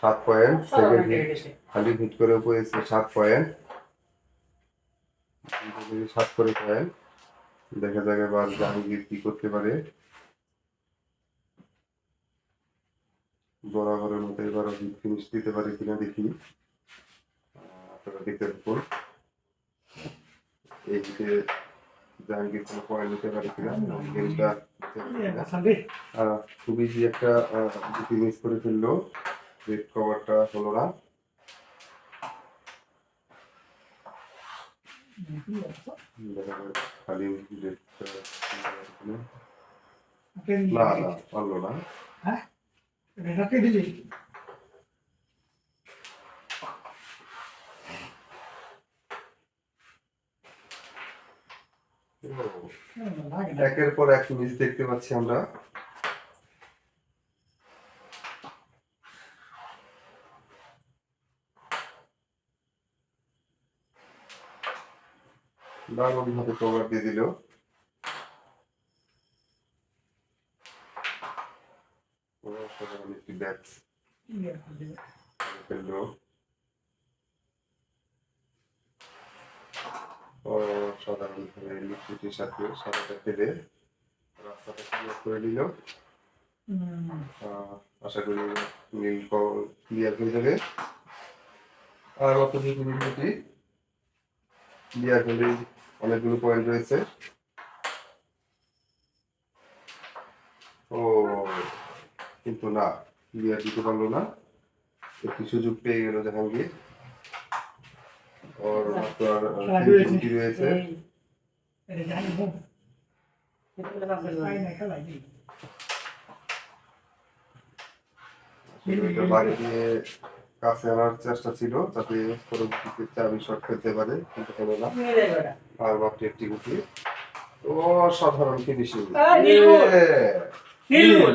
সাত point second hit খালি hit করে পড়েছে সাত পয়েন্ট সাত করে পয়েন্ট দেখা যাক এবার জাহাঙ্গীর কি করতে পারে। বরাবরের মতো এবার হিট ফিনিশ দিতে পারে কিনা দেখি। আপনারা দেখতে থাকুন। এই জাহাঙ্গীর কোনো পয়েন্ট নিতে পারে কিনা গেমটা খুবই যে একটা জিপি মিস করে ফেলল রেড কভারটা হলো না। খালি না না পারল না। একের পর এক মিস দেখতে পাচ্ছি আমরা। দারুণ ভাবে কভার দিয়ে দিল। একটি অসাধারণ লিকুইডের সাথে সাদাটা ফেলে রাস্তাটা ক্লিয়ার করে নিল। আশা করি নীল ক্লিয়ার হয়ে যাবে। আর অত ভিডিওটি ক্লিয়ার হলে অনেকগুলো পয়েন্ট রয়েছে। ও কিন্তু না ক্লিয়ার দিতে পারল না। একটি সুযোগ পেয়ে গেল জাহাঙ্গীর। ওর আর তিনটি রয়েছে বাড়ি দিয়ে কাছে আনার চেষ্টা ছিল যাতে পরবর্তীতে চাবি শট খেলতে পারে কিন্তু হলো না। আর মাত্র একটি গুটি অসাধারণ ফিনিশিং আরে, নির্ভুল। নির্ভুল।